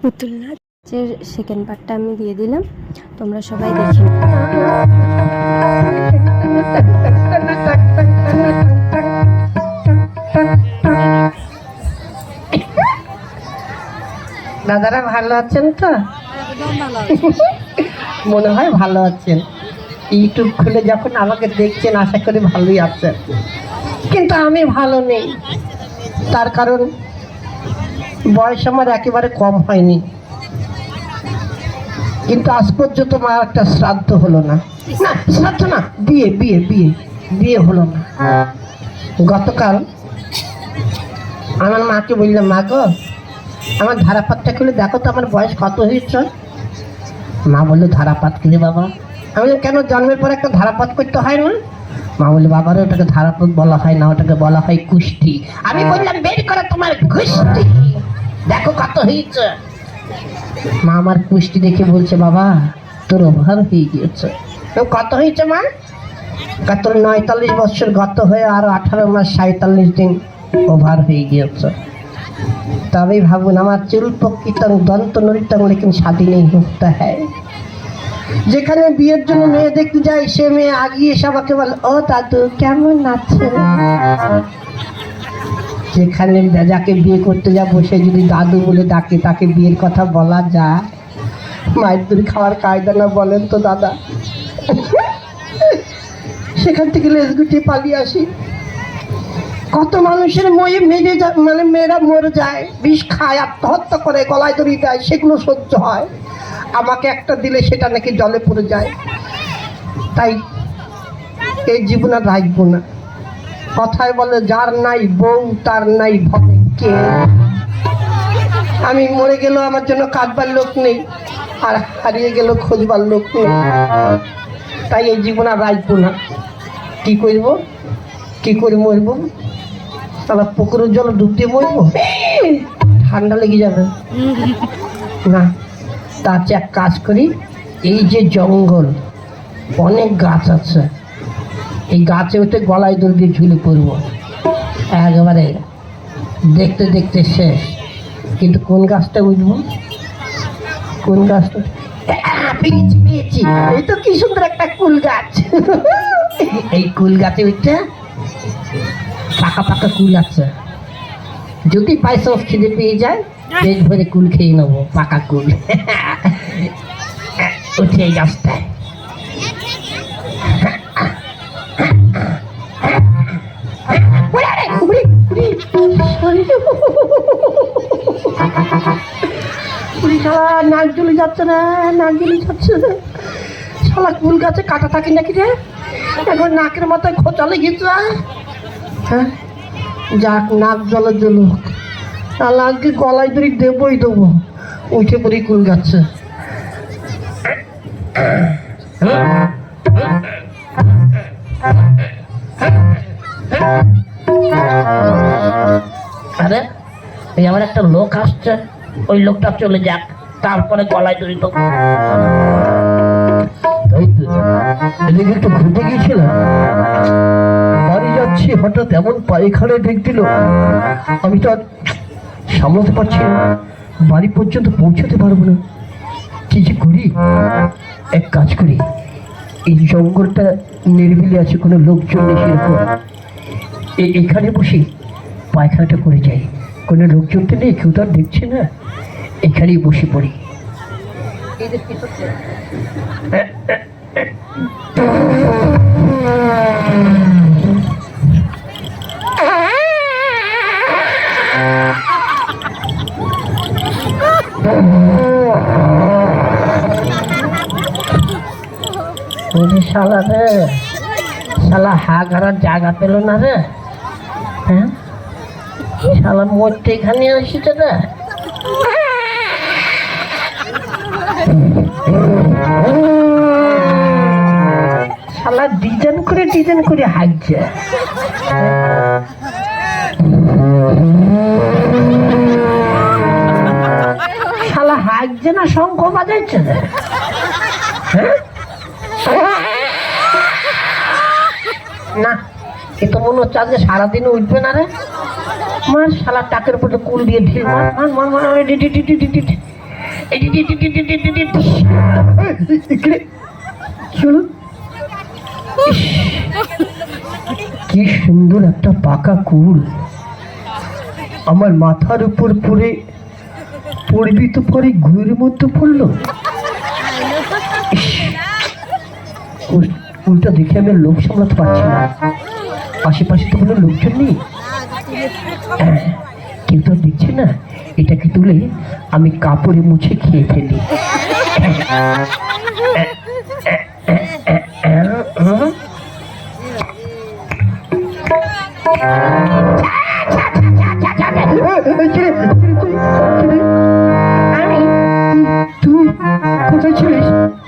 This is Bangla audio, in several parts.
পুতুল নাচের সেকেন্ড পার্টটা আমি দিয়ে দিলাম। তোমরা সবাই দেখে দাদারা ভালো আছেন তো? মনে হয় ভালো আছেন। ইউটিউব খুলে যখন আমাকে দেখছেন, আশা করি ভালোই আছেন। কিন্তু আমি ভালো নেই। তার কারণ বয়স আমার একেবারে কম হয়নি। কিন্তু আজ পর্যন্ত আমার একটা শ্রাদ্ধ হলো না। না শ্রাদ্ধ না বিয়ে বিয়ে বিয়ে বিয়ে হলো না। গতকাল আমার মাকে বললাম মা গো আমার ধারাপাতটা খুলে দেখো তো আমার বয়স কত হয়েছে। মা বলল ধারাপাত খুলে বাবা। আমি কেন জন্মের পর একটা ধারাপাত করতে হয় না? মা বলল বাবারে ওটাকে ধারাপাত বলা হয় না ওটাকে বলা হয় কুষ্টি আমি বললাম বের করো তোমার কুষ্টি দেখো কত হয়েছে। মা আমার কুষ্টি দেখে বলছে, বাবা, তোর ওভার হয়ে গিয়েছে। কত হয়েছে, মা? কত নয়তাল্লিশ বছর গত হয়ে আরও আঠারো মাস সাঁতাল্লিশ দিন ওভার হয়ে গিয়েছে। তবেই ভাবুন, আমার চুল প্রকৃতং দন্ত নরিতং লেকিন শাদি নেই হোকতে হ্যায় যেখানে বিয়ের জন্য মেয়ে দেখতে যাই সে মেয়ে আগিয়ে আমাকে বলে, ও দাদু, কেমন আছে যেখানে যাকে বিয়ে করতে যাব, সে যদি দাদু বলে ডাকে, তাকে বিয়ের কথা বলা যায়। মায়ের খাওয়ার কায়দা না বলেন তো দাদা। সেখান থেকে লেজ গুটিয়ে পালিয়ে আসি। কত মানুষের ময়ে মেরে যা- মানে মেয়েরা মরে যায়, বিষ খায়, আত্মহত্যা করে, গলায় দড়ি দেয়, সেগুলো সহ্য হয়। আমাকে একটা দিলে সেটা নাকি জলে পড়ে যায়। তাই এই জীবন আর রাখব না। কথায় বলে, যার নাই বউ, তার নাই ভবে কে? আমি মরে গেলেও আমার জন্য কাঁদবার লোক নেই, আর হারিয়ে গেলেও খোঁজবার লোক নেই। তাই এই জীবন আর রাখব না। কি করব? কি করে মরবো? তাহলে পুকুরের জল ডুব দিয়ে মরবো? ঠান্ডা লেগে যাবে। না, তার চেয়ে এক কাজ করি, এই যে জঙ্গল, অনেক গাছ আছে। এই গাছে উঠে গলায় দড়ি দিয়ে ঝুলে পড়ব একবারে দেখতে দেখতে শেষ। কিন্তু কোন গাছটা উঠবো? কোন গাছটা? পেয়েছি পেয়েছি। এই তো কি সুন্দর একটা কুল গাছ। এই কুল গাছে উঠে পাকা পাকা কুল আছে। যদি চান্স খিদে পেয়ে যায়, পেট ভরে কুল খেয়ে নেব, পাকা কুল। উঠে এই গাছটায়। উড়ে শালা নাক জ্বলে যাচ্ছে না নাক জ্বলে যাচ্ছে না শালা কুল গাছে কাটা থাকে নাকি রে? এখন নাকের মাথায় খোঁচা লেগেছে। হ্যাঁ যাক, নাক জলে জ্বলুক তাহলে আজকে গলায় ধরে দেবই দেবো, উঠে পড়ি কুল গাছে। আরে, এই আমার একটা লোক আসছে। ওই লোকটা চলে যাক, তারপরে গলায় দেবো। তাই তো, এদিকে একটু ঘুরতে গিয়েছিলাম। বাড়ি যাচ্ছি, হঠাৎ এমন পায়খানে ঢেক দিল। আমি তো আর সামলাতে পারছি না। বাড়ি পর্যন্ত পৌঁছাতে পারব না। কি যে করি? এক কাজ করি। এই জঙ্গলটা নির্বিলি আছে, কোনো লোকজন নেই সেরকম এখানে বসি। পায়খানাটা করে যাই। কোনো লোকজন তো নেই, কেউ তো আর দেখছে না। এখানেই বসে পড়ি। শালা রে, শালা হা ঘাড়ার জায়গা পেল না রে। হ্যাঁ? শালা মরতে এখানে আসিছে রে শালা ডিজাইন করে ডিজাইন করে হাঁকছে শালা হাঁকছে না, শঙ্খ বাজাইছে রে হ্যাঁ? না। এ তো মনে হচ্ছে আজকে সারাদিন উঠবে না রে মার শালা টাকের উপরে কুল দিয়ে ঢিল মার মার মার মার কি সুন্দর একটা পাকা কুল আমার মাথার উপর পড়ে পড়বি তো পরে ঘুরের মধ্যে পড়ল উল্টা দেখে আমি লোক সামলাতে পারছি না আশেপাশে তো কোনো লোকজন নেই। হ্যাঁ, কেউ তো দেখছে না। এটাকে তুলে আমি কাপড়ে মুছে খেয়ে ফেলি।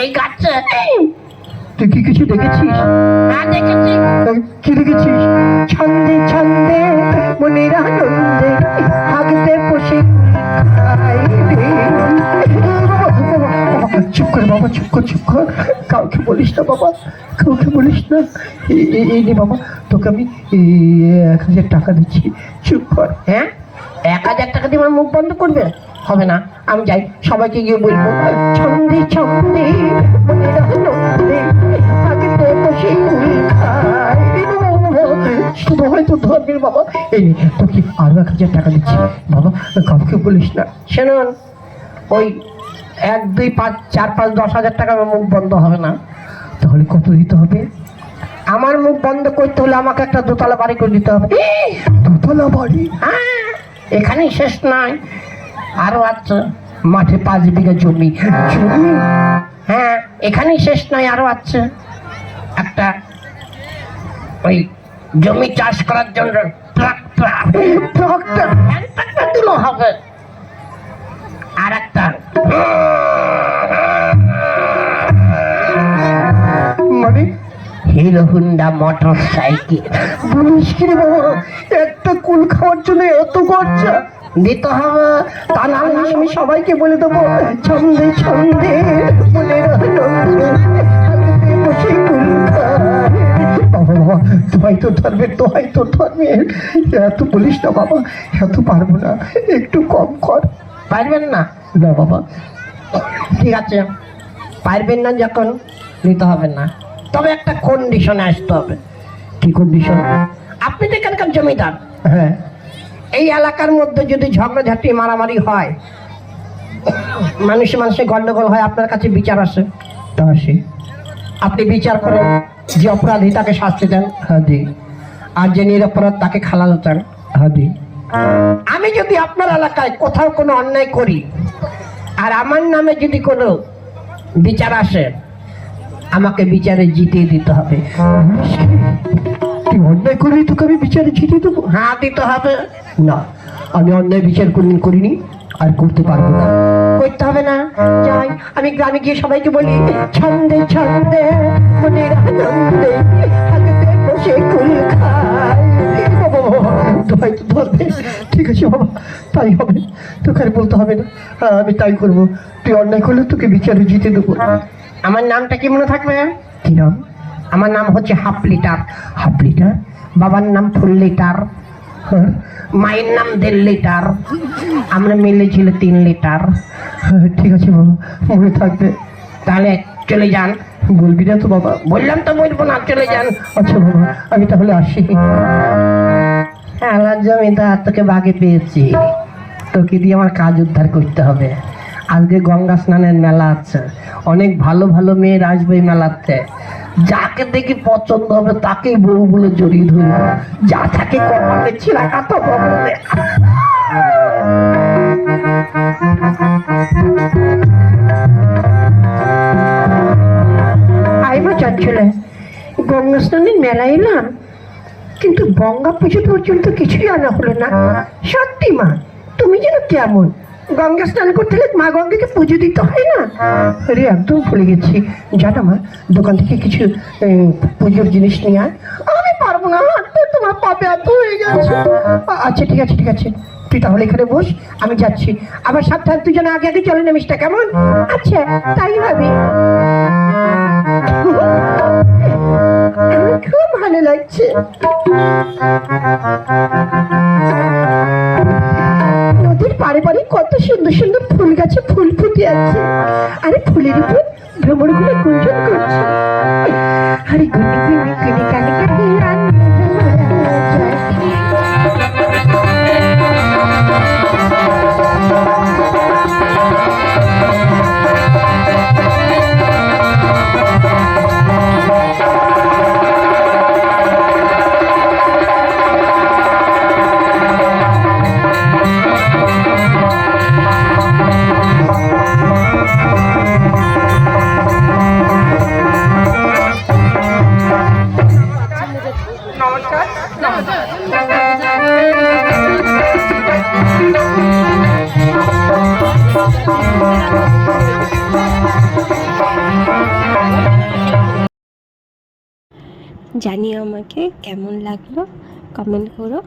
এই গাছে তুই কি কিছু দেখেছিস? না কি দেখেছিস? ছন্দে ছন্দে মনের আনন্দে হাগতে বসে চুপ কর বাবা চুপ কর চুপ কর। কাউকে বলিস না বাবা কাউকে বলিস না। এই নে বাবা তোকে আমি এক হাজার টাকা দিচ্ছি। চুপ কর। হ্যাঁ? এক হাজার টাকা দিয়ে মুখ বন্ধ করবে? হবে না, আমি যাই, সবাইকে গিয়ে বলব ছন্দে ছন্দে। শুধু হয়তো বাবা, এই তোকে আরও এক হাজার টাকা দিচ্ছি। বাবা কাউকে বলিস না। শুনুন, ওই এক, দুই, পাঁচ, চার, পাঁচ, দশ হাজার টাকা আমার মুখ বন্ধ হবে না। তাহলে কত দিতে হবে? আমার মুখ বন্ধ করতে হলে আমাকে একটা দোতলা বাড়ি করে দিতে হবে। দোতলা বাড়ি? হ্যাঁ এখানেই শেষ নয়। আরও আছে মাঠে পাঁচ বিঘা জমি। জমি? হ্যাঁ এখানেই শেষ নয়, আরও আছে একটা ওই জমি চাষ করার জন্য দিলেও হবে। আর একটা মানে? হিরো হুন্ডা মোটর সাইকেল বলিস বাবা? একটা কুল খাওয়ার জন্য এত খরচা। দিতে হবে। তা না আমি সবাইকে বলে দেবো ছন্দে ছন্দে মনের বসে কুল বাবা বাবা তো ধর্মের দোহাই তো ধর্মের এত বলিস না বাবা এত পারব না একটু কম কর। পারবেন না? না বাবা। ঠিক আছে। পারবেন না যখন নিতে হবে না। তবে একটা কন্ডিশনে আসতে হবে। কি কন্ডিশন আপনি তো এখানকার জমিদার। হ্যাঁ। এই এলাকার মধ্যে যদি ঝগড়াঝাটি মারামারি হয় মানুষে মানুষে গন্ডগোল হয় আপনার কাছে বিচার আসে? তা আসে। আপনি বিচার করেন যে অপরাধী তাকে শাস্তি দেন? হ্যাঁ দিই আর যে নিরপরাধ তাকে খালাল চান হ্যাঁ দিই আমি যদি আপনার এলাকায় কোথাও কোনো অন্যায় করি আর আমার নামে যদি কোনো বিচার আসে আমাকে বিচারে জিতিয়ে দিতে হবে। তুই অন্যায় করবি তোকে আমি বিচারে জিতিয়ে দেবো? হ্যাঁ দিতে হবে। না আমি অন্যায় বিচার কোনদিন করিনি আর করতে পারব না। করতে হবে না। যাই আমি গ্রামে গিয়ে সবাইকে বলি ছন্দে ছন্দে মনের আনন্দে হাতে বসে কুল খাই বাবা, বাবা, তো ধরবে ঠিক আছে বাবা তাই হবে। তোকে আর বলতে হবে না। হ্যাঁ, আমি তাই করব। তুই অন্যায় করলে তোকে বিচারে জিতে দেবো। আমার নামটা কি মনে থাকবে? কি নাম? আমার নাম হচ্ছে হাফ লিটার হাফ লিটার বাবার নাম ফুল লিটার হ্যাঁ, মায়ের নাম দেড় লিটার আমরা মিলে ছিল তিন লিটার হ্যাঁ, ঠিক আছে বাবা মনে থাকবে। তাহলে চলে যান। বলবি না তো বাবা বললাম তো বলব না চলে যান। আচ্ছা বাবা আমি তাহলে আসি। হ্যাঁ জমিদার তোকে বাগে পেয়েছি। তোকে দিয়ে আমার কাজ উদ্ধার করতে হবে। আজকে গঙ্গা স্নানের মেলা আছে। অনেক ভালো ভালো মেয়ের আসবে এই মেলাতে। যাকে দেখি পছন্দ হবে, তাকেই বউ বলে জড়িয়ে ধরবো। যা থাকে কপালে ছিলা কাতো বলে আইবো চাচ্ছিলে গঙ্গা স্নানের মেলা এলাম, কিন্তু গঙ্গা পুজো পর্যন্ত কিছুই আনা হলো না। সত্যি মা, তুমি যেন কেমন? গঙ্গা স্নান করতে হলে মা গঙ্গাকে পুজো দিতে হয় না? আরে একদম ভুলে গেছি। জানো মা দোকান থেকে কিছু পুজোর জিনিস নিয়ে আয়। আমি পারব না হাঁটতে তোমার পাপে এত হয়ে গেছে। আচ্ছা ঠিক আছে ঠিক আছে। তুই তাহলে এখানে বস আমি যাচ্ছি। আবার সাবধান তুই যেন আগে আগে চলে নামিসটা কেমন? আচ্ছা তাই ভাবি খুব ভালো লাগছে। নদীর পারে পারে কত সুন্দর সুন্দর ফুল গাছে ফুল ফুটে আছে। আরে ফুলের উপর ভ্রমণগুলো গুঞ্জন করছে। আরে গুনি গুনি গুনি কানে কানে জানিও আমাকে কেমন লাগল? কমেন্ট করো।